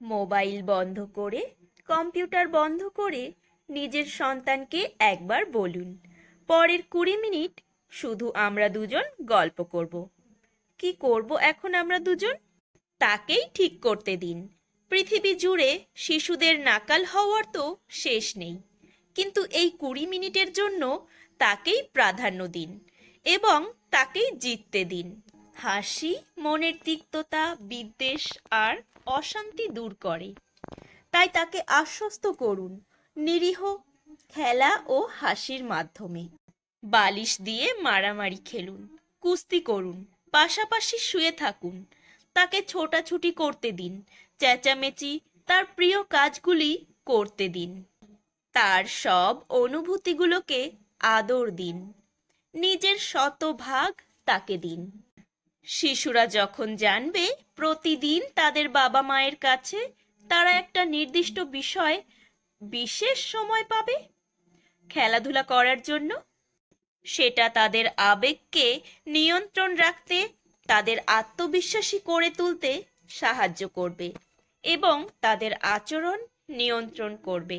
Mobile বন্ধ করে, computer বন্ধ করে নিজের সন্তানকে একবার বলুন। পরের কুড়ি মিনিট শুধু আমরা দুজন গল্প করব। কি করব এখন আমরা দুজন? তাকেই ঠিক করতে দিন। পৃথিবী জুড়ে শিশুদের নাকাল হওয়ার তো শেষ নেই। কিন্তু এই কুড়ি মিনিটের জন্য তাকেই প্রাধান্য দিন এবং তাকেই জিততে দিন। হাসি, মনের তিক্ততা, বিদ্বেষ আর অশান্তি দূর করে। তাই তাকে আশ্বস্ত করুন নিরীহ, খেলা ও হাসির মাধ্যমে। বালিশ দিয়ে মারামারি খেলুন, কুস্তি করুন, পাশাপাশি শুয়ে থাকুন। তাকে ছোটাছুটি করতে দিন, চেঁচামেচি তার প্রিয় কাজগুলি করতে দিন। তার সব অনুভূতিগুলোকে আদর দিন। নিজের শতভাগ তাকে দিন। শিশুরা যখন জানবে প্রতিদিন তাদের বাবা মায়ের কাছে তারা একটা নির্দিষ্ট বিষয় বিশেষ সময় পাবে খেলাধুলা করার জন্য, সেটা তাদের আবেগকে নিয়ন্ত্রণ রাখতে, তাদের আত্মবিশ্বাসী করে তুলতে সাহায্য করবে এবং তাদের আচরণ নিয়ন্ত্রণ করবে।